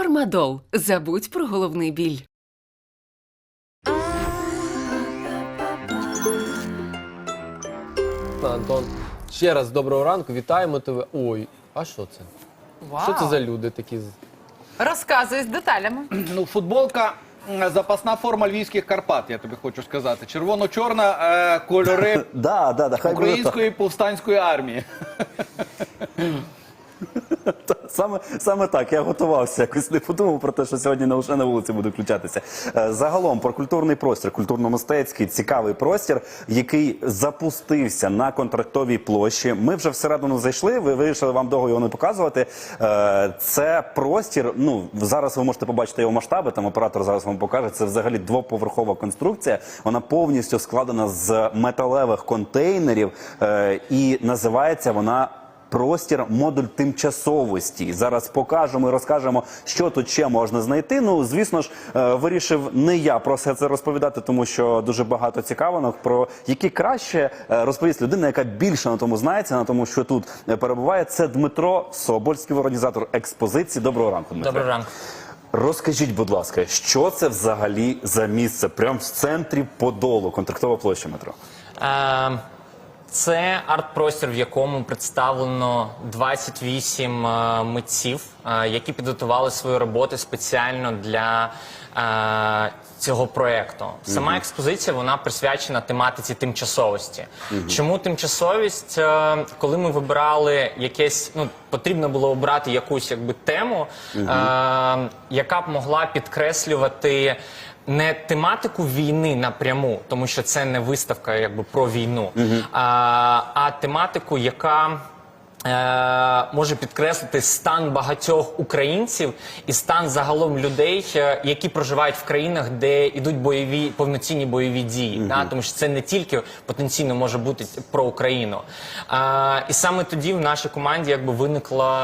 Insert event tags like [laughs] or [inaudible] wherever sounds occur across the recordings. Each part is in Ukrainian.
Фармадол. Забудь про головний біль. Антон, ще раз доброго ранку, вітаємо тебе. Ой, а що це? Вау. Що це за люди такі? з- Розказуй з деталями. [clears throat] Ну, футболка. м, Запасна форма львівських Карпат, я тобі хочу сказати. Червоно-чорна е, кольори [laughs] Да, да, да, хай буде української повстанської армії. [clears throat] [laughs] Саме, саме так, я готувався. Якось не подумав про те, що сьогодні не лише на вулиці буду включатися. Е, Загалом про культурний простір, культурно-мистецький, цікавий простір, який запустився на контрактовій площі. Ми вже всередину зайшли. Ви вирішили вам довго його не показувати. Е, Це простір. Ну зараз ви можете побачити його масштаби. Там оператор зараз вам покаже. Це взагалі двоповерхова конструкція. Вона повністю складена з металевих контейнерів, е, і називається вона. Простір модуль тимчасовості. Зараз покажемо і розкажемо, що тут ще можна знайти. Ну, звісно ж, е, вирішив не я про все це розповідати, тому що дуже багато цікавинок про які краще е, розповість людина, яка більше на тому знається, на тому, що тут е, перебуває. Це Дмитро Собольський, організатор експозиції. Доброго ранку, Дмитро. Доброго ранку. Розкажіть, будь ласка, що це взагалі за місце? Прямо в центрі Подолу, контрактова площа метро. Е, Це арт-простір, в якому представлено 28 е, митців, е, які підготували свої роботи спеціально для е, цього проєкту. Сама експозиція вона присвячена тематиці тимчасовості. Чому тимчасовість? Е, Коли ми вибирали якесь, ну потрібно було обрати якусь якби тему, е, яка б могла підкреслювати не тематику війни напряму, тому що це не виставка якби про війну, а, а тематику, яка. Е, може підкреслити стан багатьох українців і стан загалом людей, е, які проживають в країнах, де йдуть бойові повноцінні бойові дії. Да? Тому що це не тільки потенційно може бути про Україну. А, і саме тоді в нашій команді якби виникла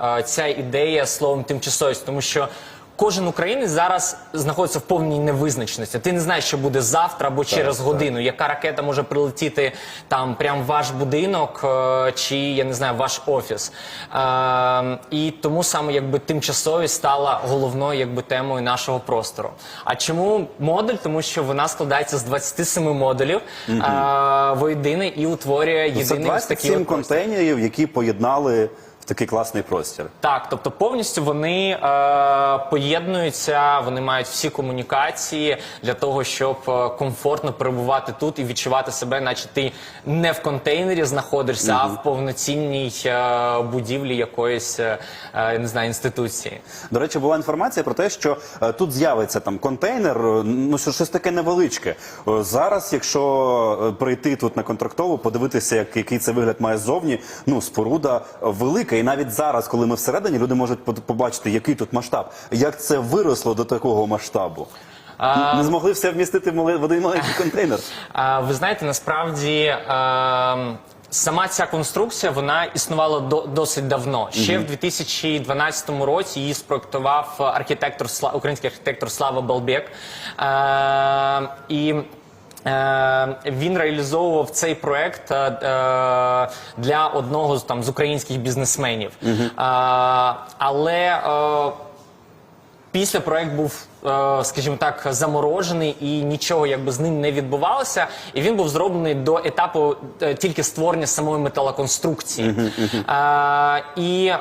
а, ця ідея словом тимчасовість, тому що. Кожен українець зараз знаходиться в повній невизначеності. Ти не знаєш, що буде завтра або через годину. Яка ракета може прилетіти там прямо в ваш будинок е, чи я не знаю, ваш офіс. Е, і тому саме якби тимчасовість стала головною якби темою нашого простору. А чому модуль? Тому що вона складається з 27 модулів е, воєдине і утворює Ну, єдиний ось такий 27 контейнерів, які поєднали в такий класний простір. Так, тобто повністю вони е, поєднуються, вони мають всі комунікації для того, щоб е, комфортно перебувати тут і відчувати себе, наче ти не в контейнері знаходишся, а в повноцінній е, будівлі якоїсь е, е, не знаю інституції. До речі, була інформація про те, що е, тут з'явиться там контейнер, е, ну що щось таке невеличке. Е, зараз, якщо е, прийти тут на контрактову, подивитися, як, який це вигляд має ззовні, ну споруда велика. І навіть зараз, коли ми всередині, люди можуть побачити, який тут масштаб, як це виросло до такого масштабу. Не змогли все вмістити в один маленький контейнер. [laughs] А, ви знаєте, насправді. Сама ця конструкція вона існувала до, досить давно. Ще в 2012 році її спроектував архітектор український архітектор Слава Балбек. Е, і він реалізовував цей проект е, е, для одного з там з українських бізнесменів. угу. але е, Після проект був, е, скажімо так, заморожений і нічого якби з ним не відбувалося. І він був зроблений до етапу е, тільки створення самої металоконструкції. Е, І е,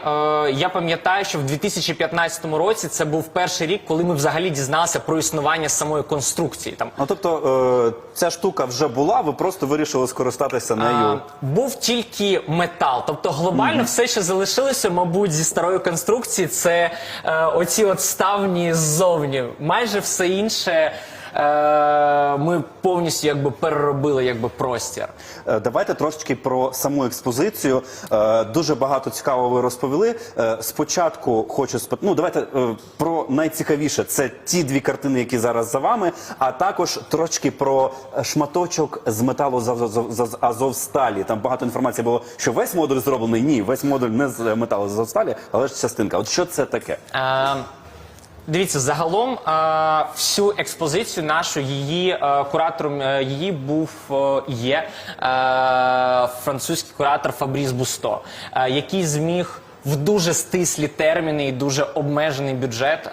я пам'ятаю, що в 2015 році це був перший рік, коли ми взагалі дізналися про існування самої конструкції. Там Ну тобто е, ця штука вже була, ви просто вирішили скористатися нею. Був тільки метал. Тобто глобально все, що залишилося, мабуть, зі старої конструкції, це е, оці от ставні ззовні. Майже все інше. Е, ми повністю якби переробили якби простір. Е, Давайте трошечки про саму експозицію. Е, Дуже багато цікавого ви розповіли. Спочатку хочу спит... ну давайте про найцікавіше. Це ті дві картини, які зараз за вами, а також трошки про шматочок з металу з Азовсталі. Там багато інформації було, що весь модуль зроблений. Ні, весь модуль не з металу з Азовсталі, але ж частинка. От що це таке? Е, Дивіться, загалом е, всю експозицію нашу її е, куратором е, її був є французький куратор Фабріс Бусто, який зміг в дуже стислі терміни і дуже обмежений бюджет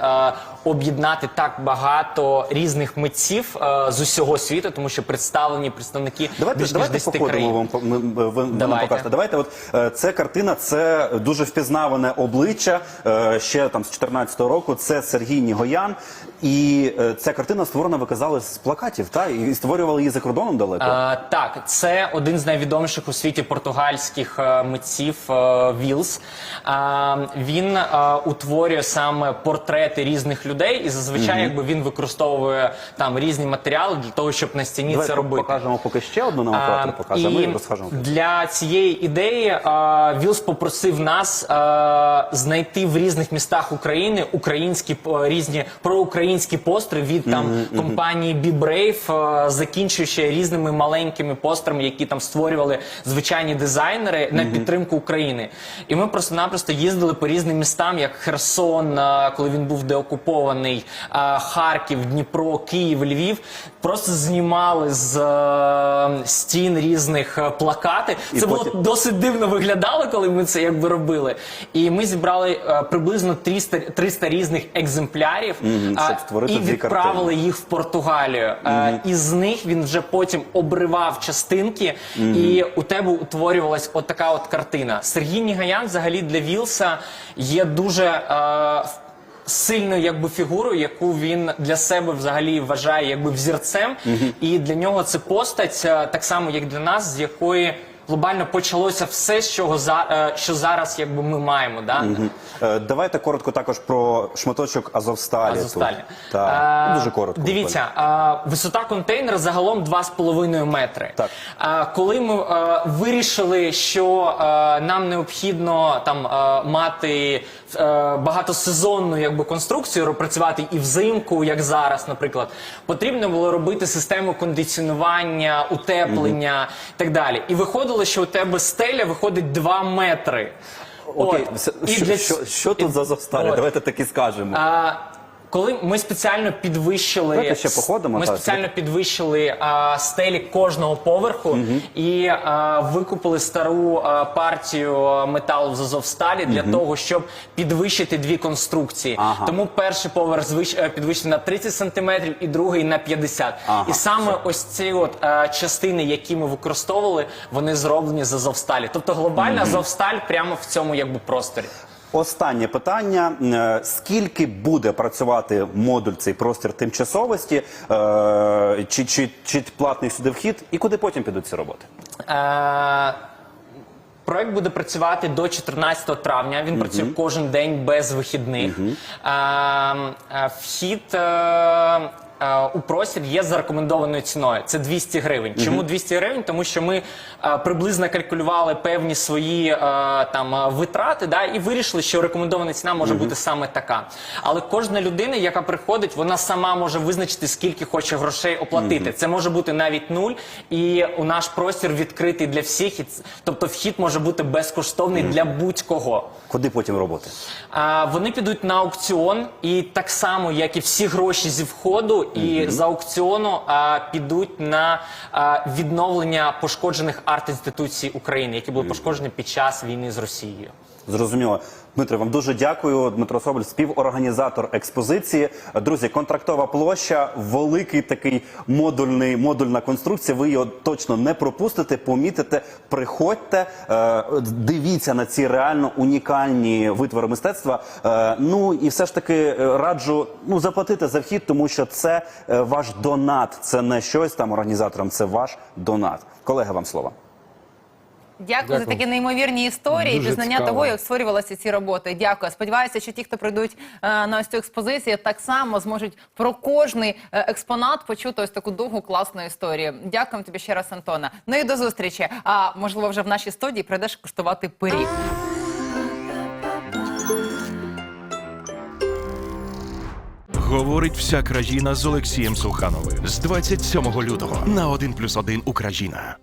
об'єднати так багато різних митців е, з усього світу, тому що представлені представники Давайте, більш ніж давайте 10 походимо країн. вам ми- ви нам Давайте. покажете. Давайте, от е, це картина, це дуже впізнаване обличчя е, ще там з 14-го року. Це Сергій Нігоян. І е, ця картина створена, ви казали, з плакатів, та і створювали її за кордоном далеко. Е, так, це один з найвідоміших у світі португальських е, митців е, Вілс. Е, він е, утворює саме портрети різних людей, і зазвичай якби він використовує там різні матеріали для того, щоб на стіні Давайте це робити. покажемо поки ще одну нам оператор А, покаже. і Ми розкажемо. для цієї ідеї а, Вілс попросив нас а, знайти в різних містах України українські п- різні проукраїнські постери від там компанії Be Brave, а, закінчуючи різними маленькими постерами, які там створювали звичайні дизайнери на підтримку України. І ми просто-напросто їздили по різним містам, як Херсон, коли він був деокупований, Харків, Дніпро, Київ, Львів. Просто знімали з е, стін різних е, плакати. Це було досить дивно виглядало, коли ми це якби робили. І ми зібрали е, приблизно 300, 300 різних екземплярів щоб створити і дві відправили картини. їх в Португалію. Е, І з них він вже потім обривав частинки, і у тебе утворювалась от така от картина. Сергій Нігаян взагалі для Вілса є дуже. е, Сильною якби фігурою, яку він для себе взагалі вважає якби взірцем, і для нього це постать, е, так само як для нас, з якої глобально почалося все, з чого за е, що зараз якби ми маємо. Да? Е, Давайте коротко також про шматочок Азовсталі. Азовсталі. Тут. Так, Е, дуже коротко. Дивіться, е, висота контейнера загалом 2,5 метри. Так. Е, коли ми е, вирішили, що е, нам необхідно там е, мати е, багатосезонну якби конструкцію, працювати і взимку, як зараз, наприклад, потрібно було робити систему кондиціонування, утеплення і так далі. І виходило, що у тебе стеля виходить 2 метри. Окей, От. І що, для що, що тут за Азовсталі? Давайте так і скажемо. А, коли ми спеціально підвищили Давайте ще походимо, ми так. спеціально підвищили а, стелі кожного поверху і а, викупили стару а, партію металу з Азовсталі для того, щоб підвищити дві конструкції. Ага. Тому перший поверх звич, е, підвищений на 30 сантиметрів і другий на 50. Ага, і саме ось ці от а, частини, які ми використовували, вони зроблені з Азовсталі. Тобто глобальна Азовсталь прямо в цьому якби просторі. Останнє питання: Е, скільки буде працювати модуль цей простір тимчасовості? Е, Чи, чи, чи платний сюди вхід, і куди потім підуть ці роботи? Е, Проект буде працювати до 14 травня. Він працює кожен день без вихідних. Е, е, Вхід е, е, у простір є за рекомендованою ціною. Це 200 гривень. Чому 200 гривень? Тому що ми е, приблизно калькулювали певні свої е, там е, витрати, да, і вирішили, що рекомендована ціна може бути саме така. Але кожна людина, яка приходить, вона сама може визначити, скільки хоче грошей оплатити. Це може бути навіть нуль, і у наш простір відкритий для всіх. І тобто вхід може бути безкоштовний для будь-кого. Куди потім роботи? А, вони підуть на аукціон, і так само, як і всі гроші зі входу, і з аукціону а, підуть на а, відновлення пошкоджених арт-інституцій України, які були пошкоджені під час війни з Росією. Зрозуміло. Дмитро, вам дуже дякую. Дмитро Соболь, співорганізатор експозиції. Друзі, контрактова площа, великий такий модульний модульна конструкція. Ви його точно не пропустите, помітите, приходьте, е, дивіться на ці реально унікальні витвори мистецтва. Е, ну і все ж таки е, раджу ну заплатити за вхід, тому що це ваш донат. Це не щось там організаторам, це ваш донат. Колеги, вам слово. Дякую, за такі неймовірні історії, Дуже пізнання цікаво. того, як створювалися ці роботи. Дякую. Сподіваюся, що ті, хто прийдуть е, на ось цю експозицію, так само зможуть про кожний е, експонат почути ось таку довгу класну історію. Дякуємо тобі ще раз, Антона. Ну і до зустрічі. А можливо, вже в нашій студії прийдеш куштувати пиріг. Говорить вся країна з Олексієм Сухановим з 27 лютого на 1+,1 Україна.